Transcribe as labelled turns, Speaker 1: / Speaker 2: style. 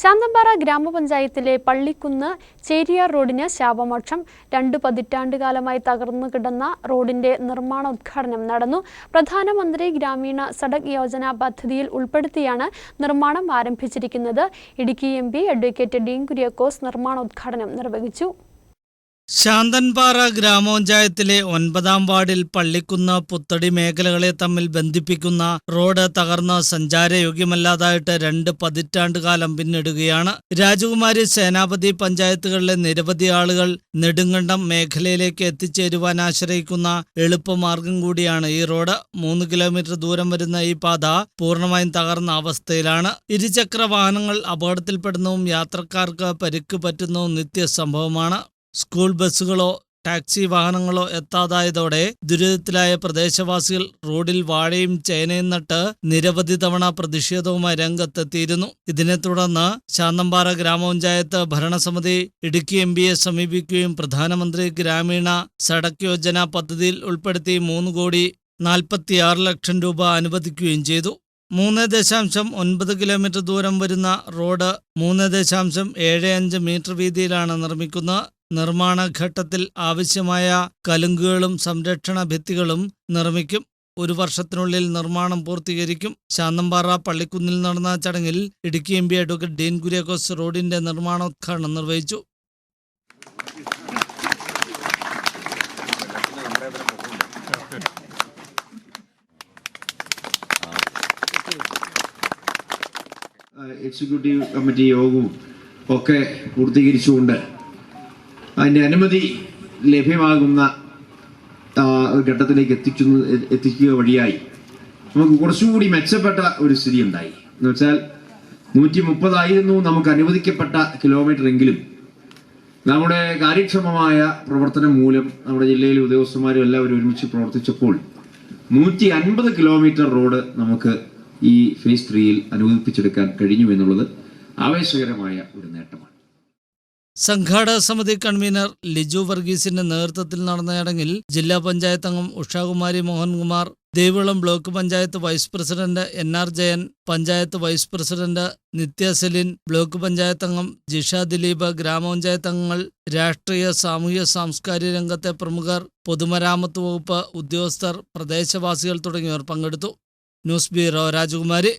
Speaker 1: ശാന്തമ്പാറ ഗ്രാമപഞ്ചായത്തിലെ പള്ളിക്കുന്ന് ചേരിയാർ റോഡിന് ശാപമോക്ഷം. രണ്ട് പതിറ്റാണ്ടുകാലമായി തകർന്നു കിടന്ന റോഡിന്റെ നിർമ്മാണോദ്ഘാടനം നടന്നു. പ്രധാനമന്ത്രി ഗ്രാമീണ സഡക് യോജന പദ്ധതിയിൽ ഉൾപ്പെടുത്തിയാണ് നിർമ്മാണം ആരംഭിച്ചിരിക്കുന്നത്. Idukki M P advocate Dean Kuriakose നിർമ്മാണോദ്ഘാടനം നിർവഹിച്ചു.
Speaker 2: ശാന്തൻപാറ ഗ്രാമപഞ്ചായത്തിലെ ഒൻപതാം വാർഡിൽ പള്ളിക്കുന്ന് പുത്തടി മേഖലകളെ തമ്മിൽ ബന്ധിപ്പിക്കുന്ന റോഡ് തകർന്ന് സഞ്ചാരയോഗ്യമല്ലാതായിട്ട് രണ്ട് പതിറ്റാണ്ട് കാലം പിന്നിടുകയാണ്. രാജകുമാരി സേനാപതി പഞ്ചായത്തുകളിലെ നിരവധി ആളുകൾ നെടുങ്കണ്ടം മേഖലയിലേക്ക് എത്തിച്ചേരുവാൻ ആശ്രയിക്കുന്ന എളുപ്പമാർഗം കൂടിയാണ് ഈ റോഡ്. മൂന്ന് കിലോമീറ്റർ ദൂരം വരുന്ന ഈ പാത പൂർണമായും തകർന്ന അവസ്ഥയിലാണ്. ഇരുചക്ര വാഹനങ്ങൾ അപകടത്തിൽപ്പെടുന്നതും യാത്രക്കാർക്ക് പരിക്ക് പറ്റുന്നതും നിത്യസംഭവമാണ്. സ്കൂൾ ബസ്സുകളോ ടാക്സി വാഹനങ്ങളോ എത്താതായതോടെ ദുരിതത്തിലായ പ്രദേശവാസികൾ റോഡിൽ വാഴയും ചേനയും നട്ട് നിരവധി തവണ പ്രതിഷേധവുമായി രംഗത്തെത്തിയിരുന്നു. ഇതിനെ തുടർന്ന് ശാന്തമ്പാറ ഗ്രാമപഞ്ചായത്ത് ഭരണസമിതി ഇടുക്കി എം പിയെ സമീപിക്കുകയും പ്രധാനമന്ത്രി ഗ്രാമീണ സഡക് യോജന പദ്ധതിയിൽ ഉൾപ്പെടുത്തി മൂന്ന് കോടി നാൽപ്പത്തിയാറ് ലക്ഷം രൂപ അനുവദിക്കുകയും ചെയ്തു. മൂന്ന് ദശാംശം ഒൻപത് കിലോമീറ്റർ ദൂരം വരുന്ന റോഡ് മൂന്ന് ദശാംശം ഏഴ് അഞ്ച് മീറ്റർ വീതിയിലാണ് നിർമ്മിക്കുന്നത്. നിർമ്മാണ ഘട്ടത്തിൽ ആവശ്യമായ കലുങ്കുകളും സംരക്ഷണ ഭിത്തികളും നിർമ്മിക്കും. ഒരു വർഷത്തിനുള്ളിൽ നിർമ്മാണം പൂർത്തീകരിക്കും. ശാന്തമ്പാറ പള്ളിക്കുന്നിൽ നടന്ന ചടങ്ങിൽ Idukki M P advocate Dean Kuriakose റോഡിന്റെ നിർമ്മാണോദ്ഘാടനം നിർവഹിച്ചു.
Speaker 3: എക്സിക്യൂട്ടീവ് കമ്മിറ്റി യോഗവും ഒക്കെ പൂർത്തീകരിച്ചുകൊണ്ട് അതിന്റെ അനുമതി ലഭ്യമാകുന്ന ഘട്ടത്തിലേക്ക് എത്തിച്ചു എത്തിക്കുക വഴിയായി നമുക്ക് കുറച്ചുകൂടി മെച്ചപ്പെട്ട ഒരു സ്ഥിതി ഉണ്ടായി. എന്ന് വെച്ചാൽ നൂറ്റി മുപ്പതായിരുന്നു നമുക്ക് അനുവദിക്കപ്പെട്ട കിലോമീറ്റർ എങ്കിലും. നമ്മുടെ കാര്യക്ഷമമായ പ്രവർത്തനം മൂലം നമ്മുടെ ജില്ലയിലെ ഉദ്യോഗസ്ഥന്മാരും എല്ലാവരും ഒരുമിച്ച് പ്രവർത്തിച്ചപ്പോൾ നൂറ്റി അൻപത് കിലോമീറ്റർ റോഡ് നമുക്ക് ഈ ഫേസ് ത്രീയിൽ അനുവദിപ്പിച്ചെടുക്കാൻ കഴിഞ്ഞു എന്നുള്ളത് ആവേശകരമായ ഒരു നേട്ടമാണ്.
Speaker 2: സംഘാടക സമിതി കൺവീനർ ലിജു വർഗീസിന്റെ നേതൃത്വത്തിൽ നടന്ന ചടങ്ങിൽ ജില്ലാ പഞ്ചായത്ത് അംഗം Ushakumari Mohankumar Devikulam block panchayat vice president N R Jayan panchayat vice president Nithya Celine block panchayat അംഗം ജിഷ ദിലീപ് ഗ്രാമപഞ്ചായത്ത് അംഗങ്ങൾ രാഷ്ട്രീയ സാമൂഹ്യ സാംസ്കാരിക രംഗത്തെ പ്രമുഖർ പൊതുമരാമത്ത് വകുപ്പ് ഉദ്യോഗസ്ഥർ പ്രദേശവാസികൾ തുടങ്ങിയവർ പങ്കെടുത്തു. ന്യൂസ് ബ്യൂറോ രാജകുമാരി.